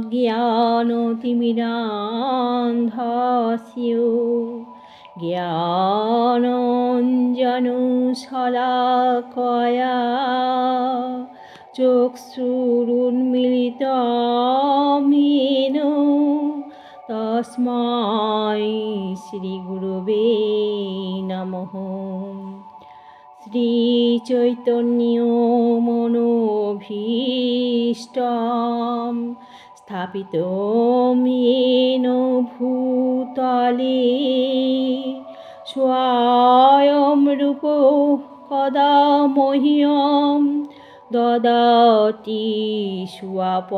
জ্ঞানতিমিরান্ধস্যু। জ্ঞানঞ্জনশলাকয়া চক্ষুরুন্মিলিতমেন। তস্মাই শ্রীগুরুবে নমঃ। শ্রীচৈতন্য মনোভীষ্টম স্থাপিত মেন ভূতলে স্বয়ং রূপ কদা মহ্যম দদাতি স্বপদান্তিকম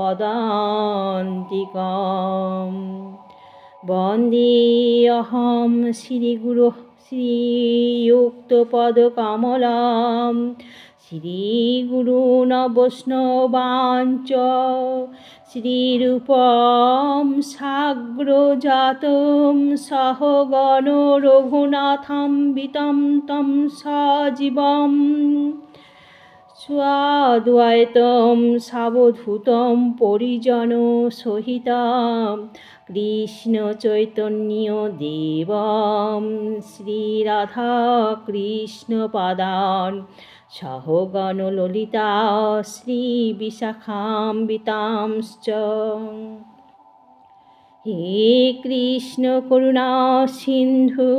বন্দেऽহং শ্রীগুরু শ্রীযুক্তপদকমলাं শ্রীগুরুণবৈষ্ণবাঞ্চ শ্রীরূপ সাগ্রজাতম সহগণ রঘুনাথাম্বিতম তম সজীবম। স্বাদ্বৈতম সাবধূত পরিজন সহিতাম, কৃষ্ণ চৈতন্য দেবম। শ্রীরাধা কৃষ্ণ পাদান সহগণ ললিতা শ্রী বিশাখাম্বিতাংশ্চ হে কৃষ্ণ করুণা সিন্ধু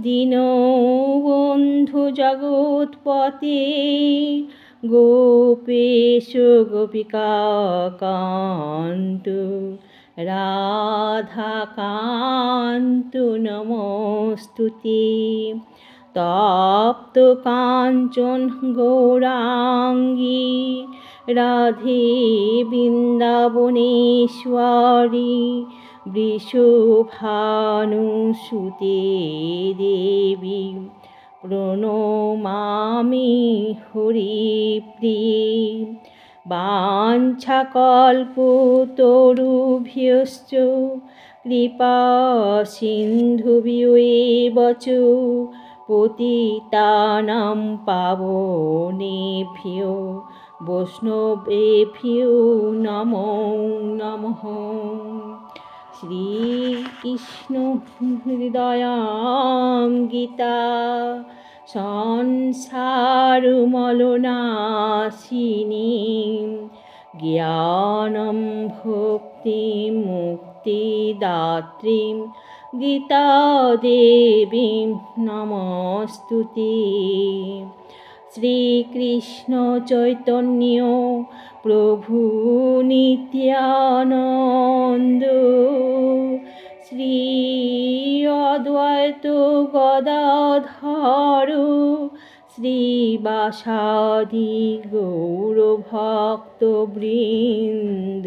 দীনবন্ধু জগৎপতে গোপেশ গোপিকা কান্ত রাধাকান্ত নমস্তুতে। তপ্ত কাঞ্চন গৌরাঙ্গী রাধে বৃন্দাবনেশ্বরী বৃষভানুসুতে দেবী প্রণমামি হরিপ্রিয়ে বাঞ্ছাকল্পতরুভ্যশ্চ কৃপা সিন্ধুভ্যেব চ পতিতানাং পাবনেভ্যো বৈষ্ণবেভ্যো নমো নমঃ। শ্রীকৃষ্ণ হৃদয়াং গীতা সংসারমলনাশিনী জ্ঞানম ভক্তি মুক্তিদাত্রীম গীতাদেবীং নমস্তুতে। শ্রীকৃষ্ণ চৈতন্য প্রভু নিত্যানন্দ। শ্রী অদ্বৈত গদাধর শ্রীবাসাদি গৌরভক্তবৃন্দ।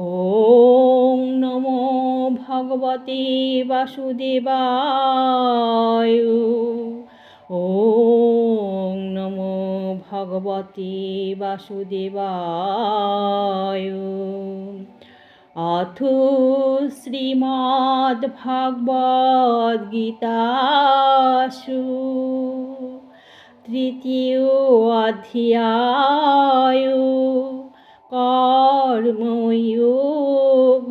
ওম নমো ভগবতে বাসুদেবায়। ওম নমো ভগবতে বাসুদেবায়। অথ শ্রীমদ্ভগবদ্গীতাসু তৃতীয় অধ্যায়। কর্ময়োগ।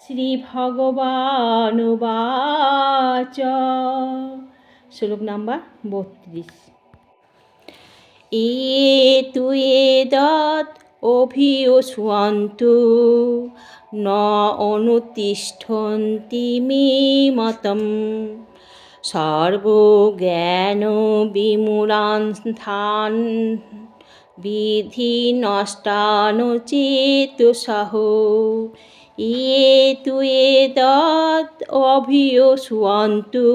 শ্রীভগবানুবাচ। শ্লোক নাম্বার বত্রিশ। এ তু এদৎ অভিয়সুয়ন্তু, ন অনুতিষ্ঠন্তি মে মতম। সর্বজ্ঞান বিমূঢ়ান্থান বিধি নষ্টানুচেতসহ এ তু এ দৎ অভিয় সুয়ন্তু।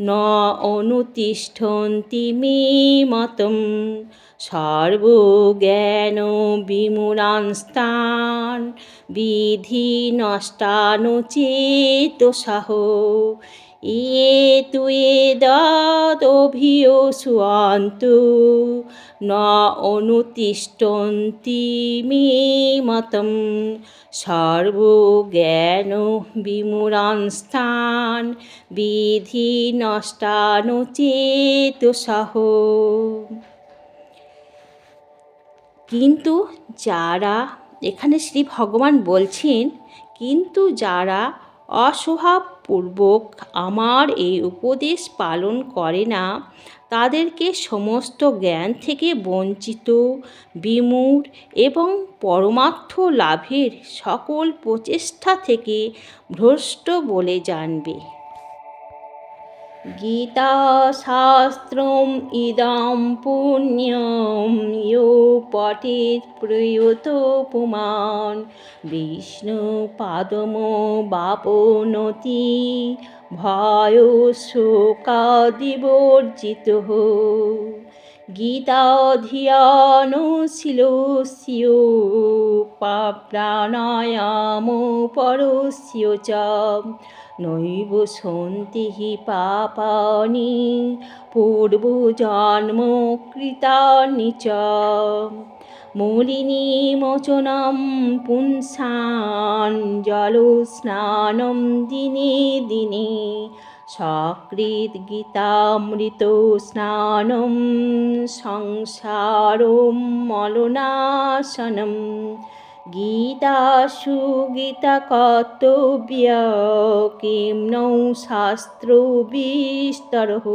ন অনুতিষ্ঠন্তি মে মতম। সর্বজ্ঞান বিমূঢ়াস্তান বিধি নষ্টানুচেতসাহ এ তু এ দদভিয় সুয়ন্তু, ন অনুতিষ্ঠন্তি মে মতম, সর্বজ্ঞান স্থান, বিধি নষ্টানুচেতসাহ কিন্তু যারা, এখানে শ্রী ভগবান বলছেন, কিন্তু যারা অস্বভাবপূর্বক আমার এই উপদেশ পালন করে না, তাদেরকে সমস্ত জ্ঞান থেকে বঞ্চিত বিমূর এবং পরমার্থ লাভের সকল প্রচেষ্টা থেকে ভ্রষ্ট বলে জানবে। গীতাশাস্ত্রম ইদম পুণ্যম ইউ পঠেৎ প্রয়ত পুমান বিষ্ণু পাদম বাপনতি ভয় শোকাদিবর্জিত গীতাধিয়ানুশীলস্য প্রাণায়াম পরস্য চ। নৈব সন্তি হি পাপানি, পূর্বজন্মকৃতানি চ। মলিনী মোচনম পুংসান জলস্নানম দিনে দিনে সকৃত গীতামৃত স্নানম সংসারম মলনাশনম গীতাসু গীতাকর্তব্য কিম নৌ শাস্ত্রবিস্তরः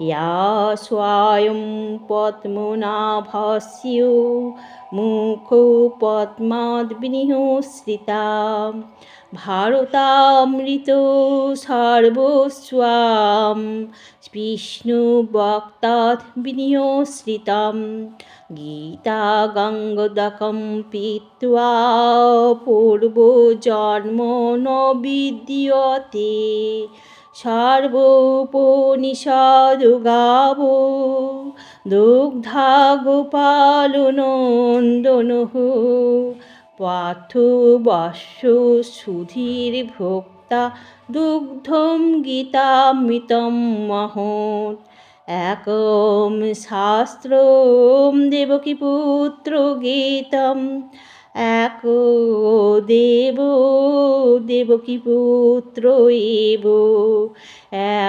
ইয়া স্বয়ং পদ্মনাভস্য মুখো পদ্মাদ্বিনিহশ্রিতা ভারতামৃত সর্বস্বাম বিষ্ণুভক্তাৎ বিনিহশ্রিতাম গীতা গঙ্গদকম পীত্বা পূর্বজন্ম ন বিদ্যতে সর্বোপনিষদ দুগ্ধা গোপালনন্দনঃ পার্থ বর্ষ সুধীর ভোক্তা দুগ্ধম গীতামৃতম মহৎ। একম শাস্ত্রম দেবকী পুত্র গীতম। এক দেব দেবকী পুত্র এব।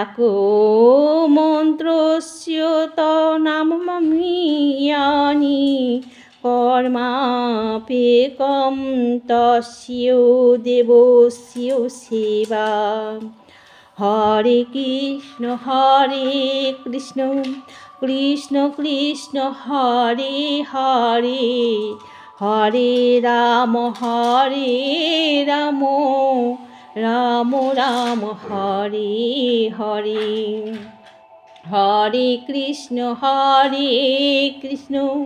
এক মন্ত্রস্য তনামি কর্মাপেকম তস্য দেবস্য সেবা। হরে কৃষ্ণ হরে কৃষ্ণ কৃষ্ণ কৃষ্ণ, হরে হরে। হরে রাম হরে রাম রাম রাম, হরে হরে। হরে কৃষ্ণ হরে কৃষ্ণ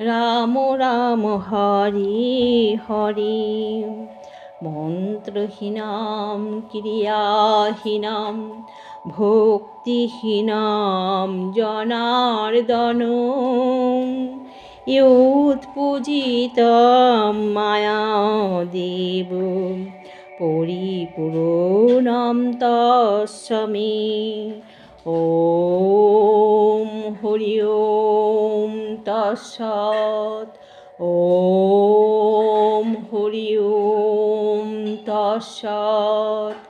রাম রাম হরি হরি। মন্ত্রহীনাম ক্রিয়াহীনাম ভক্তিহীনাম জনার্দন। ইউৎপূজিতম মায়াদেব পরিপূর্ণম তস্মে ॐ তৎসৎ ওম হরি ওম তৎসৎ।